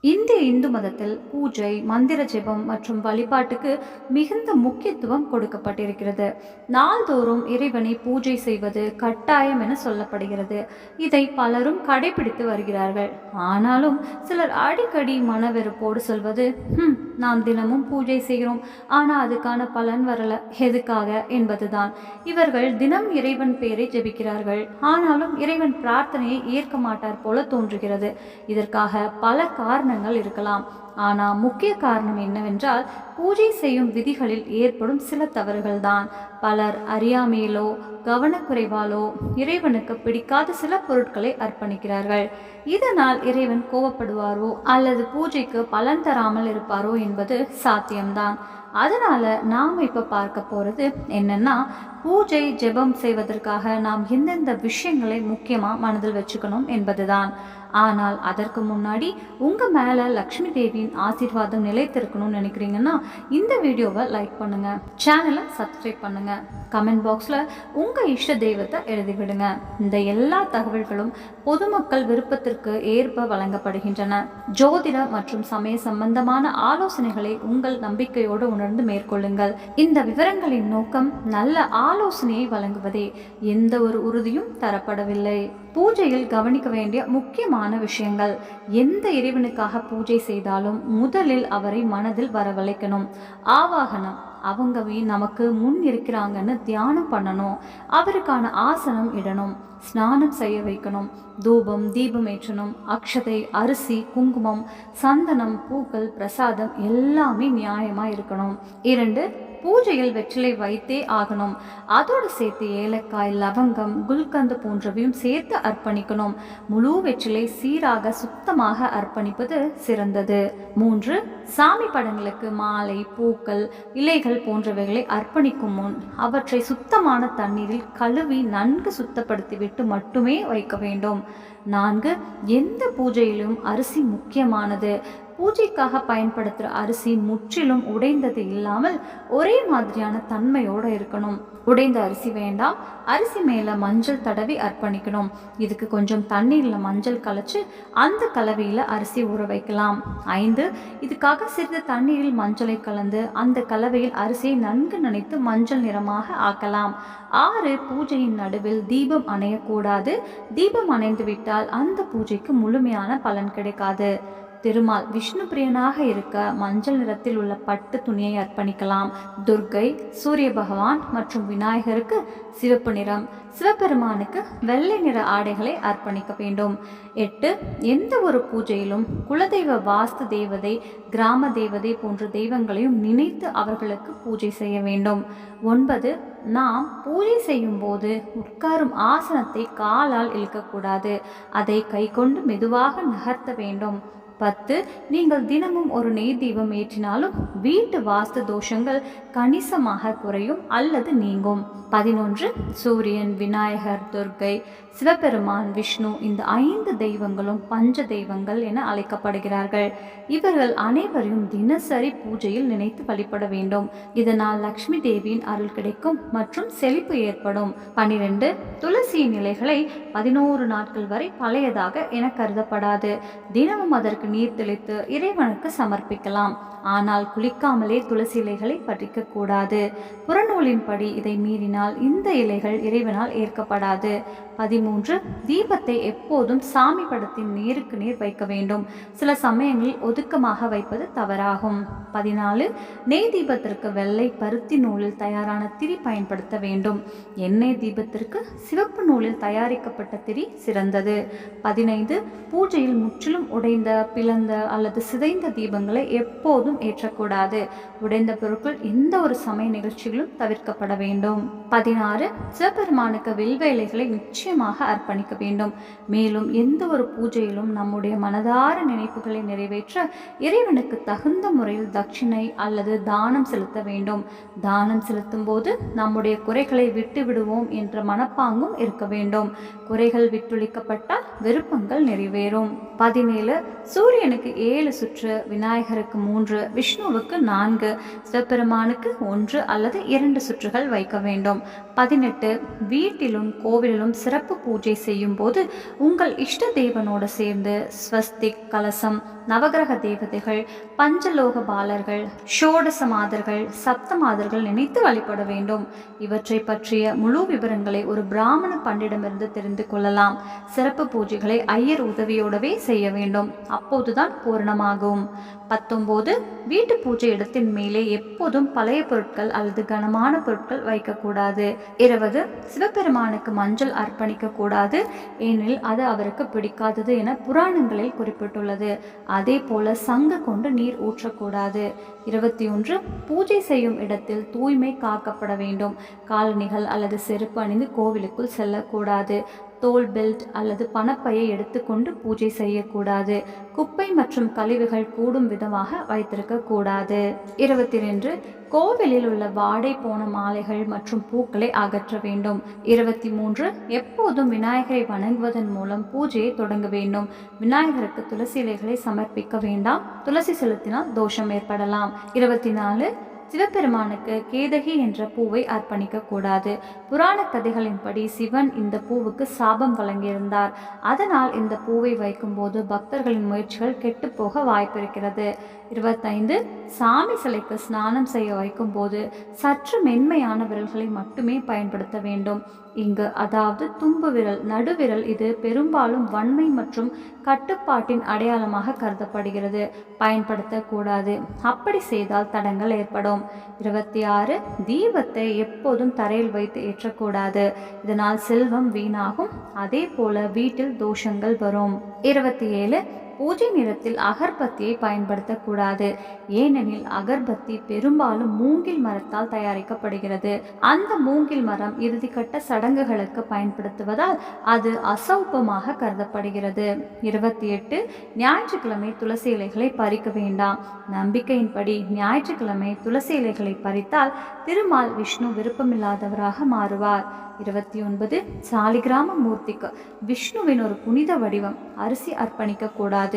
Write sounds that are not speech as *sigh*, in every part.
இந்திய இந்து மதத்தில் பூஜை மந்திர ஜெபம் மற்றும் வழிபாட்டுக்கு மிகுந்த முக்கியத்துவம் கொடுக்கப்பட்டிருக்கிறது. நாள்தோறும் இறைவனை பூஜை செய்வது கட்டாயம் என சொல்லப்படுகிறது. இதை பலரும் கடைபிடித்து வருகிறார்கள். ஆனாலும் சிலர் அடிக்கடி மனவெறுப்போடு சொல்வது நாம் தினமும் பூஜை செய்கிறோம். ஆனால் அதுக்கான பலன் வரல. எதுக்காக? என்பதுதான். இவர்கள் தினம் இறைவன் பெயரை ஜெபிக்கிறார்கள். ஆனாலும் இறைவன் பிரார்த்தனையை ஏற்க மாட்டார் போல தோன்றுகிறது. இதற்காக பல காரணங்கள் இருக்கலாம். ஆனால் முக்கிய காரணம் என்னவென்றால் பூஜை செய்யும் விதிகளில் ஏற்படும் சில தவறுகள்தான். பலர் அறியாமையிலோ கவனக்குறைவாலோ இறைவனுக்கு பிடிக்காத சில பொருட்களை அர்ப்பணிக்கிறார்கள். இதனால் இறைவன் கோவப்படுவாரோ அல்லது பூஜைக்கு பலன் தராமல் இருப்பாரோ என்பது சாத்தியம்தான். அதனால் நாம் இப்போ பார்க்க போகிறது என்னென்னா பூஜை ஜெபம் செய்வதற்காக நாம் எந்தெந்த விஷயங்களை முக்கியமாக மனதில் வச்சுக்கணும் என்பதுதான். ஆனால் அதற்கு முன்னாடி உங்கள் மேலே லக்ஷ்மி தேவியின் ஆசீர்வாதம் நிலைத்திருக்கணும்னு நினைக்கிறீங்கன்னா இந்த வீடியோவை லைக் பண்ணுங்கள் சேனலை சப்ஸ்கிரைப் பண்ணுங்கள் கமெண்ட் பாக்ஸில் உங்கள் இஷ்ட தெய்வத்தை எழுதிவிடுங்க இந்த எல்லா தகவல்களும் பொதுமக்கள் விருப்பத்திற்கு ஏற்ப வழங்கப்படுகின்றன. ஜோதிட மற்றும் சமய சம்பந்தமான ஆலோசனைகளை உங்கள் நம்பிக்கையோடு உணர்ந்து மேற்கொள்ளுங்கள். இந்த விவரங்களின் நோக்கம் நல்ல ஆலோசனையை வழங்குவதே. எந்த ஒரு உறுதியும் தரப்படவில்லை. பூஜையில் கவனிக்க வேண்டிய முக்கியமான விஷயங்கள். எந்த இறைவனுக்காக பூஜை செய்தாலும் முதலில் அவரை மனதில் வரவழைக்கணும். ஆவாகனம். அவங்கவே நமக்கு முன் இருக்கிறாங்கன்னு தியானம் பண்ணணும். அவருக்கான ஆசனம் இடணும். ஸ்நானம் செய்ய வைக்கணும். தூபம் தீபம் ஏற்றணும். அக்ஷதை அரிசி குங்குமம் சந்தனம் பூக்கள் பிரசாதம் எல்லாமே நியாயமாக இருக்கணும். இரண்டு பூஜையில் வெற்றிலை வைத்தே ஆகணும். அதோடு சேர்த்து ஏலக்காய் லவங்கம் குல்கந்து போன்றவையும் சேர்த்து அர்ப்பணிக்கணும். முழு வெற்றிலை சீராக சுத்தமாக அர்ப்பணிப்பது சிறந்தது. மூன்று சாமி படங்களுக்கு மாலை பூக்கள் இலைகள் போன்றவைகளை அர்ப்பணிக்கும் முன் அவற்றை சுத்தமான தண்ணீரில் கழுவி நன்கு சுத்தப்படுத்திவிட்டு மட்டுமே வைக்க வேண்டும். நான்கு எந்த பூஜையிலும் அரிசி முக்கியமானது. பூஜைக்காக பயன்படுத்துகிற அரிசி முற்றிலும் உடைந்தது இல்லாமல் ஒரே மாதிரியான தன்மையோடு இருக்கணும். உடைந்த அரிசி வேண்டாம். அரிசி மேலே மஞ்சள் தடவி அர்ப்பணிக்கணும். இதுக்கு கொஞ்சம் தண்ணீரில் மஞ்சள் கலைச்சு அந்த கலவையில் அரிசி ஊற வைக்கலாம். ஐந்து இதுக்காக சிறிது தண்ணீரில் மஞ்சளை கலந்து அந்த கலவையில் அரிசியை நன்கு நனைத்து மஞ்சள் நிறமாக ஆக்கலாம். ஆறு பூஜையின் நடுவில் தீபம் அணையக்கூடாது. தீபம் அணைந்து விட்டால் அந்த பூஜைக்கு முழுமையான பலன் கிடைக்காது. திருமால் விஷ்ணு பிரியனாக இருக்க மஞ்சள் நிறத்தில் உள்ள பட்டு துணியை அர்ப்பணிக்கலாம். துர்க்கை சூரிய பகவான் மற்றும் விநாயகருக்கு சிவப்பு நிறம். சிவபெருமானுக்கு வெள்ளை நிற ஆடைகளை அர்ப்பணிக்க வேண்டும். எட்டு எந்த ஒரு பூஜையிலும் குலதெய்வ வாஸ்து தேவதை கிராம தேவதை போன்ற தெய்வங்களையும் நினைத்து அவர்களுக்கு பூஜை செய்ய வேண்டும். ஒன்பது நாம் பூஜை செய்யும் போது உட்காரும் ஆசனத்தை காலால் இழுக்கக்கூடாது. அதை கை கொண்டு மெதுவாக நகர்த்த வேண்டும். பத்து நீங்கள் தினமும் ஒரு நெய் தீபம் ஏற்றினாலும் வீட்டு வாஸ்து தோஷங்கள் கணிசமாக குறையும் அல்லது நீங்கும். பதினொன்று சூரியன் விநாயகர் துர்க்கை சிவபெருமான் விஷ்ணு இந்த ஐந்து தெய்வங்களும் பஞ்ச தெய்வங்கள் என அழைக்கப்படுகிறார்கள். இவர்கள் அனைவரையும் தினசரி பூஜையில் நினைத்து வழிபட வேண்டும். இதனால் லக்ஷ்மி தேவியின் அருள் கிடைக்கும் மற்றும் செழிப்பு ஏற்படும். பனிரெண்டு துளசியின் நிலைகளை பதினோரு நாட்கள் வரை பழையதாக என கருதப்படாது. தினமும் அதற்கு நீர் தெளித்து இறைவனுக்கு சமர்ப்பிக்கலாம். ஆனால் குளிக்காமலே துளசி இலைகளை பறிக்க கூடாது புறநூலின்படி இதை மீறினால் இந்த இலைகள் இறைவனால் ஏற்கப்படாது. பதிமூன்று தீபத்தை எப்போதும் சாமி படத்தின் நேருக்கு நேர் வைக்க வேண்டும். சில சமயங்களில் ஒதுக்கமாக வைப்பது தவறாகும். பதினாலு நெய் தீபத்திற்கு வெள்ளை பருத்தி நூலில் தயாரான திரி பயன்படுத்த வேண்டும். எண்ணெய் தீபத்திற்கு சிவப்பு நூலில் தயாரிக்கப்பட்ட திரி சிறந்தது. பதினைந்து பூஜையில் முற்றிலும் உடைந்த பிளந்த அல்லது சிதைந்த தீபங்களை எப்போதும் ஏற்றக்கூடாது. உடைந்த பொருட்கள் எந்த ஒரு சமய நிகழ்ச்சிகளும் தவிர்க்கப்பட வேண்டும். பதினாறு சிவபெருமானுக்கு வில்வேலைகளை நிச்சயமாக அர்ப்பணிக்க வேண்டும். மேலும் எந்த ஒரு பூஜையிலும் நம்முடைய மனதார நினைப்புகளை நிறைவேற்ற இறைவனுக்கு தகுந்த முறையில் தட்சிணை அல்லது தானம் செலுத்த வேண்டும். தானம் செலுத்தும் போது நம்முடைய குறைகளை விட்டு விடுவோம் என்ற மனப்பாங்கும் இருக்க வேண்டும். குறைகள் விட்டுளிக்கப்பட்டால் விருப்பங்கள் நிறைவேறும். பதினேழு சூரியனுக்கு ஏழு சுற்று விநாயகருக்கு மூன்று விஷ்ணுவுக்கு நான்கு சிவபெருமானுக்கு ஒன்று அல்லது இரண்டு சுற்றுகள் வைக்க வேண்டும். பதினெட்டு வீட்டிலும் கோவிலிலும் சிறப்பு பூஜை செய்யும் போது உங்கள் இஷ்ட தேவனோடு சேர்ந்து ஸ்வஸ்திக் கலசம் நவகிரக தேவதைகள் பஞ்சலோக பாலர்கள் ஷோடச மாதர்கள் சப்த மாதர்கள் நினைத்து வழிபட வேண்டும். இவற்றை பற்றிய முழு விவரங்களை ஒரு பிராமண பண்டிடமிருந்து தெரிந்து கொள்ளலாம். சிறப்பு பூஜைகளை ஐயர் உதவியோடவே செய்ய வேண்டும். அப்போதுதான் பூரணமாகும். பத்தொம்போது வீட்டு பூஜை இடத்தின் மேலே எப்போதும் பழைய பொருட்கள் அல்லது கனமான பொருட்கள் வைக்கக்கூடாது. இருபது சிவபெருமானுக்கு மஞ்சள் அர்ப்பணிக்க கூடாது ஏனெனில் அது அவருக்கு பிடிக்காதது என புராணங்களில் குறிப்பிட்டுள்ளது. அதே போல சங்கு கொண்டு நீர் ஊற்றக்கூடாது. இருபத்தி ஒன்று பூஜை செய்யும் இடத்தில் தூய்மை காக்கப்பட வேண்டும். காலணிகள் அல்லது செருப்பு அணிந்து கோவிலுக்குள் செல்லக்கூடாது. தோல் பெல்ட் அல்லது பணப்பையை எடுத்துக்கொண்டு பூஜை செய்யக்கூடாது. குப்பை மற்றும் கழிவுகள் கூடும் விதமாக வைத்திருக்க கூடாது இருபத்தி ரெண்டு கோவிலில் உள்ள வாடை போன மாலைகள் மற்றும் பூக்களை அகற்ற வேண்டும். இருபத்தி மூன்று எப்போதும் விநாயகரை வணங்குவதன் மூலம் பூஜையை தொடங்க வேண்டும். விநாயகருக்கு துளசி இலைகளை சமர்ப்பிக்க வேண்டாம். துளசி செலுத்தினால் தோஷம் ஏற்படலாம். இருபத்தி நாலு சிவபெருமானுக்கு கேதகி என்ற பூவை அர்ப்பணிக்க கூடாது. புராண கதைகளின்படி சிவன் இந்த பூவுக்கு சாபம் வழங்கியிருந்தார். அதனால் இந்த பூவை வைக்கும்போது பக்தர்களின் முயற்சிகள் கெட்டுப்போக வாய்ப்பிருக்கிறது. இருபத்தைந்து சாமி சிலைக்கு ஸ்நானம் செய்ய வைக்கும்போது சற்று மென்மையான விரல்களை மட்டுமே பயன்படுத்த வேண்டும். இங்கு அதாவது தும்பு விரல் நடுவிரல் இது பெரும்பாலும் வன்மை மற்றும் கட்டுப்பாட்டின் அடையாளமாக கருதப்படுகிறது. பயன்படுத்தக்கூடாது அப்படி செய்தால் தடங்கள் ஏற்படும். இருபத்தி ஆறு தீபத்தை எப்போதும் தரையில் வைத்து ஏற்றக்கூடாது. இதனால் செல்வம் வீணாகும். அதே போல வீட்டில் தோஷங்கள் வரும். இருபத்தி ஏழு பூஜை நிறத்தில் அகர்பத்தியை பயன்படுத்தக்கூடாது. ஏனெனில் அகர்பத்தி பெரும்பாலும் மூங்கில் மரத்தால் தயாரிக்கப்படுகிறது. அந்த மூங்கில் மரம் இறுதிக்கட்ட சடங்குகளுக்கு பயன்படுத்துவதால் அது அசௌபமாக கருதப்படுகிறது. இருபத்தி எட்டு ஞாயிற்றுக்கிழமை துளசி இலைகளை பறிக்க வேண்டாம். நம்பிக்கையின்படி ஞாயிற்றுக்கிழமை துளசி இலைகளை பறித்தால் திருமால் விஷ்ணு விருப்பமில்லாதவராக மாறுவார். இருபத்தி ஒன்பது சாலிகிராம மூர்த்திக்கு விஷ்ணுவின் ஒரு புனித வடிவம் அரிசி அர்ப்பணிக்க கூடாது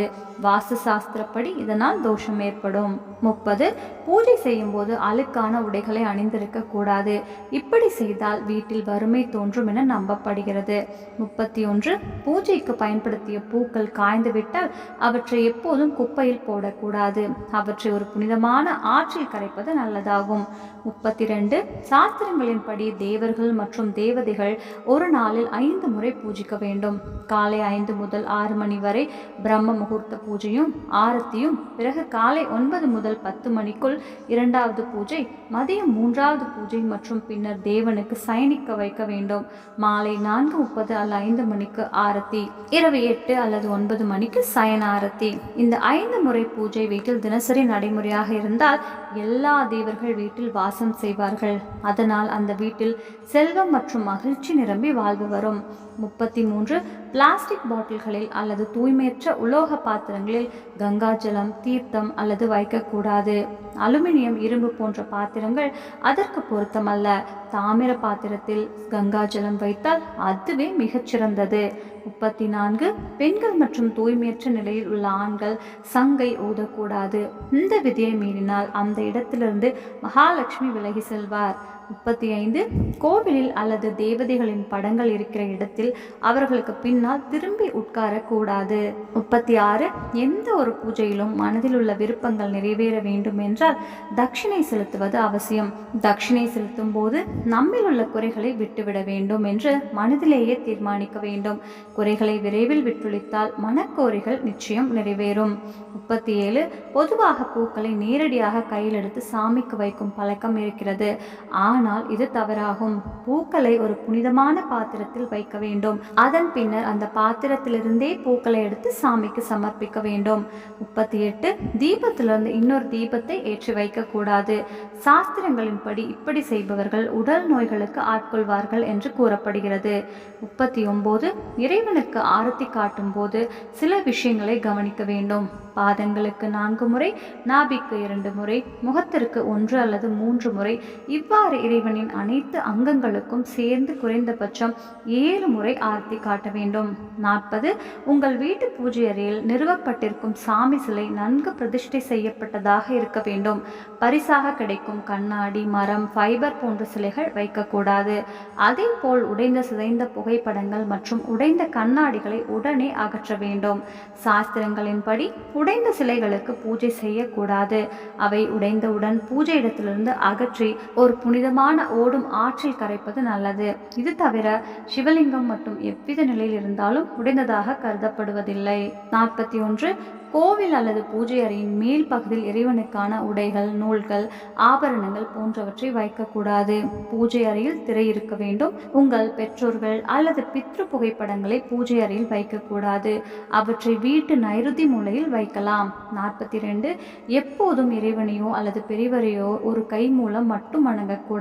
வாஸ்து சாஸ்திரப்படி இதனால் தோஷம் ஏற்படும். முப்பது பூஜை செய்யும் போது அழுக்கான உடைகளை அணிந்திருக்க கூடாது. இப்படி செய்தால் வீட்டில் வறுமை தோன்றும் என நம்பப்படுகிறது. முப்பத்தி ஒன்று பூஜைக்கு பயன்படுத்திய பூக்கள் காய்ந்துவிட்டால் அவற்றை எப்போதும் குப்பையில் போடக்கூடாது. அவற்றை ஒரு புனிதமான ஆற்றில் கரைப்பது நல்லதாகும். முப்பத்தி ரெண்டு சாஸ்திரங்களின்படி தேவர்கள் மற்றும் தேவதைகள் ஒரு நாளில் ஐந்து முறை பூஜிக்க வேண்டும். காலை ஐந்து முதல் ஆறு மணி வரை பிரம்ம முகூர்த்த பூஜையும் ஆரத்தியும் பிறகு காலை ஒன்பது முதல் பத்து மணிக்குள் இரண்டாவது பூஜை மதியம் மூன்றாவது பூஜை மற்றும் பின்னர் தேவனுக்கு சயனிக்க வைக்க வேண்டும். மாலை நான்கு முப்பது அல்ல ஐந்து மணிக்கு ஆரத்தி இரவு எட்டு அல்லது ஒன்பது மணிக்கு சயன ஆரத்தி. இந்த ஐந்து முறை பூஜை வீட்டில் தினசரி நடைமுறையாக இருந்தால் எல்லா தேவர்கள் வீட்டில் வாசம் செய்வார்கள். அதனால் அந்த வீட்டில் செல்வம் மற்றும் மகிழ்ச்சி நிரம்பி வாழ்வு வரும். முப்பத்தி மூன்று பிளாஸ்டிக் பாட்டில்களில் அல்லது தூய்மையற்ற உலோக பாத்திரங்களில் கங்காஜலம் தீர்த்தம் அல்லது வைக்கக்கூடாது. அலுமினியம் இரும்பு போன்ற பாத்திரங்கள் அதற்கு பொருத்தமல்ல தாமிர பாத்திரத்தில் கங்காஜலம் வைத்தால் அதுவே மிகச்சிறந்தது. முப்பத்தி நான்கு பெண்கள் மற்றும் தூய்மையற்ற நிலையில் உள்ள ஆண்கள் சங்கை ஊதக்கூடாது. இந்த விதியை மீறினால் அந்த இடத்திலிருந்து மகாலட்சுமி விலகி செல்வார். முப்பத்தி ஐந்து கோவிலில் அல்லது தேவதைகளின் படங்கள் இருக்கிற இடத்தில் அவர்களுக்கு பின்னால் திரும்பி உட்காரக்கூடாது. முப்பத்தி ஆறு எந்த ஒரு பூஜையிலும் மனதில் உள்ள விருப்பங்கள் நிறைவேற வேண்டும் என்றால் தட்சிணை செலுத்துவது அவசியம். தட்சிணை செலுத்தும் போது நம்மில் உள்ள குறைகளை விட்டுவிட வேண்டும் என்று மனதிலேயே தீர்மானிக்க வேண்டும். குறைகளை விரைவில் விட்டுளித்தால் மனக்கோரிகள் நிச்சயம் நிறைவேறும். முப்பத்தி ஏழு பொதுவாக பூக்களை நேரடியாக கையில் எடுத்து சாமிக்கு வைக்கும் பழக்கம் இருக்கிறது. ஆனால் ஆனால் இது தவறாகும். பூக்களை ஒரு புனிதமான பாத்திரத்தில் வைக்க வேண்டும். அதன் பின்னர் அந்த பாத்திரத்திலிருந்தே பூக்களை எடுத்து சாமிக்கு சமர்ப்பிக்க வேண்டும். முப்பத்தி எட்டு தீபத்திலிருந்து இன்னொரு தீபத்தை ஏற்றி வைக்கக்கூடாது. சாஸ்திரங்களின்படி இப்படி செய்பவர்கள் உடல் நோய்களுக்கு ஆட்கொள்வார்கள் என்று கூறப்படுகிறது. முப்பத்தி ஒன்பது இறைவனுக்கு ஆரத்தி காட்டும் போது சில விஷயங்களை கவனிக்க வேண்டும். பாதங்களுக்கு நான்கு முறை நாபிக்கு இரண்டு முறை முகத்திற்கு ஒன்று அல்லது மூன்று முறை இவ்வாறு இறைவனின் அனைத்து அங்கங்களுக்கும் சேர்ந்து குறைந்தபட்சம் ஏழு முறை ஆர்த்தி காட்ட வேண்டும். நாற்பது உங்கள் வீட்டு பூஜை அறையில் நிறுவப்பட்டிருக்கும் சாமி சிலை நன்கு பிரதிஷ்டை செய்யப்பட்டதாக இருக்க வேண்டும். பரிசாக கிடைக்கும் கண்ணாடி மரம் ஃபைபர் போன்ற சிலைகள் வைக்கக்கூடாது. அதே போல் உடைந்த சிதைந்த புகைப்படங்கள் மற்றும் உடைந்த கண்ணாடிகளை உடனே அகற்ற வேண்டும். சாஸ்திரங்களின்படி உடைந்த சிலைகளுக்கு பூஜை செய்யக்கூடாது. அவை உடைந்தவுடன் பூஜை இடத்திலிருந்து அகற்றி ஒரு புனித புனிதமான ஓடும் ஆற்றில் கரைப்பது நல்லது. இது தவிர சிவலிங்கம் மட்டும் எவ்வித நிலையில் இருந்தாலும் உடைந்ததாக கருதப்படுவதில்லை. நாற்பத்தி ஒன்று. கோவில் அல்லது பூஜை அறையின் மேல் பகுதியில் இறைவனுக்கான உடைகள் நூல்கள் ஆபரணங்கள் போன்றவற்றை வைக்கக்கூடாது. பூஜை அறையில் திரை இருக்க வேண்டும். உங்கள் பெற்றோர்கள் அல்லது பித்ரு புகைப்படங்களை பூஜை அறையில் வைக்கக்கூடாது. அவற்றை வீட்டு நைருதி மூலையில் வைக்கலாம். நாற்பத்தி ரெண்டு. எப்போதும் இறைவனையோ அல்லது பெரியவரையோ ஒரு கை மூலம் மட்டும் வணங்கக்கூடாது.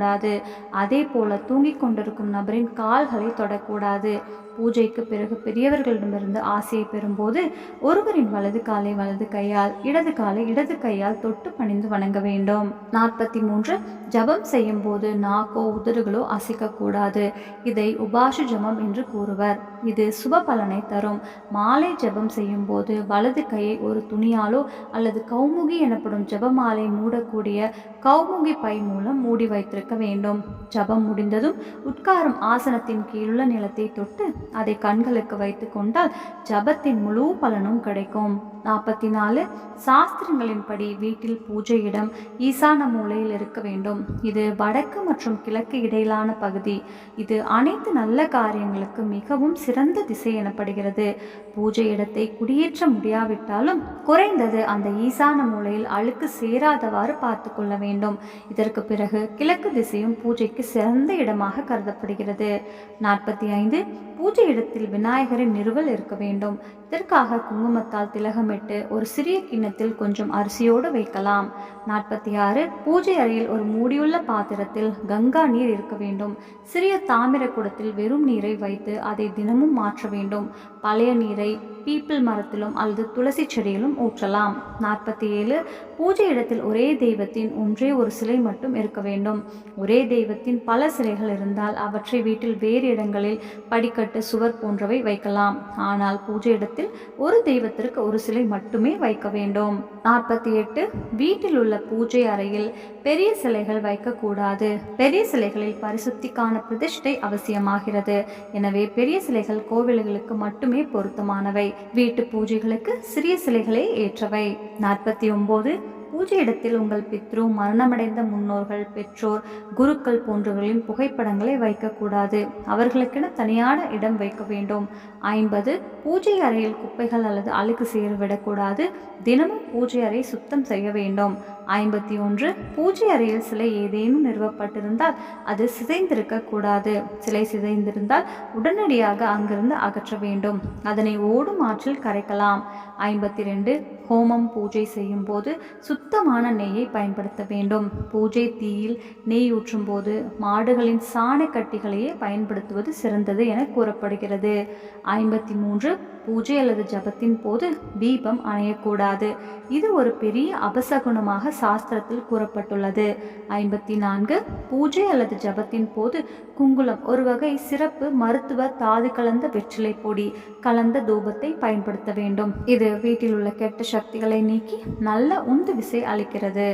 அதே போல தூங்கிக் கொண்டிருக்கும் நபரின் கால்களை தொடக்கூடாது. பூஜைக்கு பிறகு பெரியவர்களிடமிருந்து ஆசையை பெறும்போது ஒருவரின் வலது காலை வலது கையால் இடது காலை இடது கையால் தொட்டு பணிந்து வணங்க வேண்டும். நாற்பத்தி மூன்று ஜபம் செய்யும் போது நாக்கோ உதடுகளோ அசைக்கக்கூடாது இதை உபாஷு ஜபம் என்று கூறுவர். இது சுப பலனை தரும். மாலை ஜெபம் செய்யும் போது வலது கையை ஒரு துணியாலோ அல்லது கௌமுகி எனப்படும் ஜபமாலை மூடக்கூடிய கௌமுகி பை மூலம் மூடி வைத்திருக்க வேண்டும். ஜபம் முடிந்ததும் உட்காரும் ஆசனத்தின் கீழுள்ள நிலத்தை தொட்டு அதை கண்களுக்கு வைத்து கொண்டால் ஜபத்தின் முழு பலனும் கிடைக்கும். நாற்பத்தி நாலு சாஸ்திரங்களின்படி வீட்டில் பூஜை இடம் ஈசான மூலையில் இருக்க வேண்டும். இது வடக்கு மற்றும் கிழக்கு இடையிலான பகுதி. இது அனைத்து நல்ல காரியங்களுக்கு மிகவும் சிறந்த திசை எனப்படுகிறது. பூஜை இடத்தை குடியேற்ற முடியாவிட்டாலும் குறைந்தது அந்த ஈசான மூலையில் அழுக்கு சேராதவாறு பார்த்து கொள்ள வேண்டும். இதற்கு பிறகு கிழக்கு திசையும் பூஜைக்கு சிறந்த இடமாக கருதப்படுகிறது. நாற்பத்தி ஐந்து பூஜை இடத்தில் விநாயகரின் நிறுவல் இருக்க வேண்டும். இதற்காக குங்குமத்தால் திலகம் திலகமிட்டு ஒரு சிறிய கிண்ணத்தில் கொஞ்சம் அரிசியோடு வைக்கலாம். நாற்பத்தி ஆறு பூஜை அறையில் ஒரு மூடியுள்ள பாத்திரத்தில் கங்கா நீர் இருக்க வேண்டும். சிறிய தாமிர குடத்தில் வெறும் நீரை வைத்து அதை தினமும் மாற்ற வேண்டும். பழைய நீரை பீப்பிள் மரத்திலும் அல்லது துளசி செடியிலும் ஊற்றலாம். நாற்பத்தி ஏழு பூஜை இடத்தில் ஒரே தெய்வத்தின் ஒன்றே ஒரு சிலை மட்டும் இருக்க வேண்டும். ஒரே தெய்வத்தின் பல சிலைகள் இருந்தால் அவற்றை வீட்டில் வேறு இடங்களில் படிக்கட்டு சுவர் போன்றவை வைக்கலாம். ஆனால் பூஜை இடத்தில் ஒரு தெய்வத்திற்கு ஒரு சிலை மட்டுமே வைக்க வேண்டும். நாற்பத்தி எட்டு வீட்டில் உள்ள பூஜை அறையில் பெரிய சிலைகள் வைக்கக்கூடாது. பெரிய சிலைகளில் பரிசுத்திக்கான பிரதிஷ்டை அவசியமாகிறது. எனவே பெரிய சிலைகள் கோவில்களுக்கு மட்டுமே பொருத்தமானவை. வீட்டு பூஜைகளுக்கு சிறிய சிலைகளை ஏற்றவை. நாற்பத்தி ஒன்பது பூஜை இடத்தில் உங்கள் பித்ரு மரணமடைந்த முன்னோர்கள் பெற்றோர் குருக்கள் போன்றவர்களின் புகைப்படங்களை வைக்கக்கூடாது. அவர்களுக்கென தனியான இடம் வைக்க வேண்டும். ஐம்பது. பூஜை அறையில் குப்பைகள் அல்லது அழுக்கு சேர விடக்கூடாது. தினமும் பூஜை அறை சுத்தம் செய்ய வேண்டும். ஐம்பத்தி ஒன்று பூஜை அறையில் சிலை ஏதேனும் நிறுவப்பட்டிருந்தால் அது சிதைந்திருக்கக்கூடாது. சிலை சிதைந்திருந்தால் உடனடியாக அங்கிருந்து அகற்ற வேண்டும். அதனை ஓடும் ஆற்றில் கரைக்கலாம். ஐம்பத்தி ரெண்டு ஹோமம் பூஜை செய்யும் போது சுத்தமான நெய்யை பயன்படுத்த வேண்டும். பூஜை தீயில் நெய் ஊற்றும் போது மாடுகளின் சாணக்கட்டிகளையே பயன்படுத்துவது சிறந்தது என கூறப்படுகிறது. ஐம்பத்தி மூன்று பூஜை அல்லது ஜபத்தின் போது தீபம் அணையக்கூடாது. இது ஒரு பெரிய அபசகுணமாக சாஸ்திரத்தில் கூறப்பட்டுள்ளது. ஐம்பத்தி நான்கு பூஜை அல்லது ஜபத்தின் போது குங்குளம் ஒரு வகை சிறப்பு மருத்துவ தாது கலந்த வெற்றிலை பொடி கலந்த தூபத்தை பயன்படுத்த வேண்டும். இது வீட்டில் உள்ள கெட்ட சக்திகளை நீக்கி நல்ல உந்து விசை அளிக்கிறது.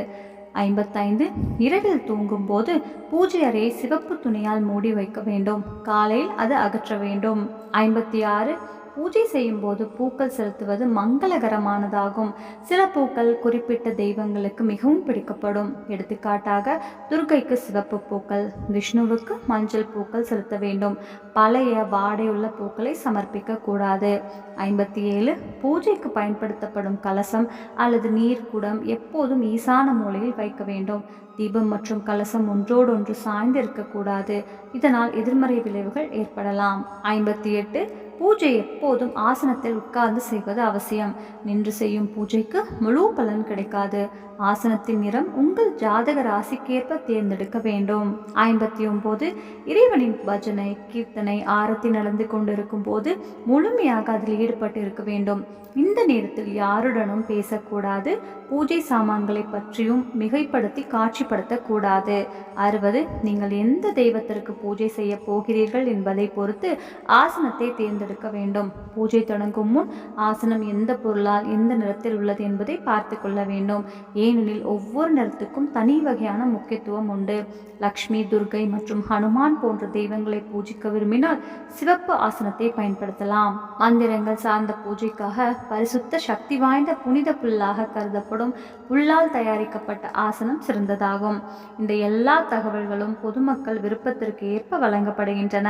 ஐம்பத்தைந்து இரவில் தூங்கும்போது பூஜை அறையை சிவப்பு துணியால் மூடி வைக்க வேண்டும். காலையில் அது அகற்ற வேண்டும். ஐம்பத்தி ஆறு பூஜை செய்யும்போது பூக்கள் செலுத்துவது மங்களகரமானதாகும். சில பூக்கள் குறிப்பிட்ட தெய்வங்களுக்கு மிகவும் பிடிக்கப்படும். எடுத்துக்காட்டாக துர்க்கைக்கு சிவப்பு பூக்கள் விஷ்ணுவுக்கு மஞ்சள் பூக்கள் செலுத்த வேண்டும். பழைய வாடையுள்ள பூக்களை சமர்ப்பிக்க கூடாது ஐம்பத்தி ஏழு பூஜைக்கு பயன்படுத்தப்படும் கலசம் அல்லது நீர்க்குடம் எப்போதும் ஈசான மூலையில் வைக்க வேண்டும். தீபம் மற்றும் கலசம் ஒன்றோடொன்று சாய்ந்து இருக்கக்கூடாது. இதனால் எதிர்மறை விளைவுகள் ஏற்படலாம். ஐம்பத்தி எட்டு பூஜை எப்போதும் ஆசனத்தில் உட்கார்ந்து செய்வது அவசியம். நின்று செய்யும் பூஜைக்கு முழு பலன் கிடைக்காது. ஆசனத்தின் நிறம் உங்கள் ஜாதக ராசிக்கேற்ப தேர்ந்தெடுக்க வேண்டும். ஐம்பத்தி ஒன்பது இறைவனின் பஜனை கீர்த்தனை ஆரத்தி நடந்து கொண்டிருக்கும் போது முழுமையாக அதில் ஈடுபட்டு இருக்க வேண்டும். இந்த நேரத்தில் யாருடனும் பேசக்கூடாது. பூஜை சாமான்களை பற்றியும் மிகைப்படுத்தி காட்சிப்படுத்தக்கூடாது. அறுபது நீங்கள் எந்த தெய்வத்திற்கு பூஜை செய்ய போகிறீர்கள் என்பதை பொறுத்து ஆசனத்தை தேர்ந்தெடுக்க வேண்டும். பூஜை தொடங்கும் முன் ஆசனம் எந்த பொருளால் எந்த நிறத்தில் உள்ளது என்பதை பார்த்து கொள்ள வேண்டும். ஏனெனில் ஒவ்வொரு நிறத்துக்கும் தனி வகையான முக்கியத்துவம் உண்டு. லக்ஷ்மி துர்கை மற்றும் ஹனுமான் போன்ற தெய்வங்களை பூஜிக்க விரும்பினால் சிவப்பு ஆசனத்தை பயன்படுத்தலாம். மந்திரங்கள் சார்ந்த பூஜைக்காக பரிசுத்த சக்தி வாய்ந்த புனித புல்லாக கருதப்படும் புல்லால் தயாரிக்கப்பட்ட ஆசனம் சிறந்ததாகும். இந்த எல்லா தகவல்களும் பொதுமக்கள் விருப்பத்திற்கு ஏற்ப வழங்கப்படுகின்றன.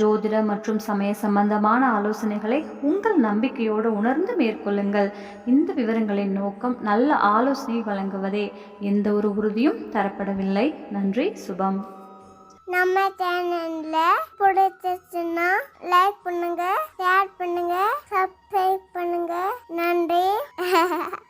ஜோதிட மற்றும் சமய சம்பந்தமான ஆலோசனைகளை உங்கள் நம்பிக்கையோடு உணர்ந்து மேற்கொள்ளுங்கள். இந்த விவரங்களின் நோக்கம் நல்ல ஆலோசனை வழங்குவதே. எந்த ஒரு உறுதியும் தரப்படவில்லை. நன்றி சுபம். நம்ம சேனல்ல பிடிச்சிருச்சுன்னா லைக் பண்ணுங்க ஷேர் பண்ணுங்க சப்ஸ்கிரைப் பண்ணுங்க. நன்றி. *laughs*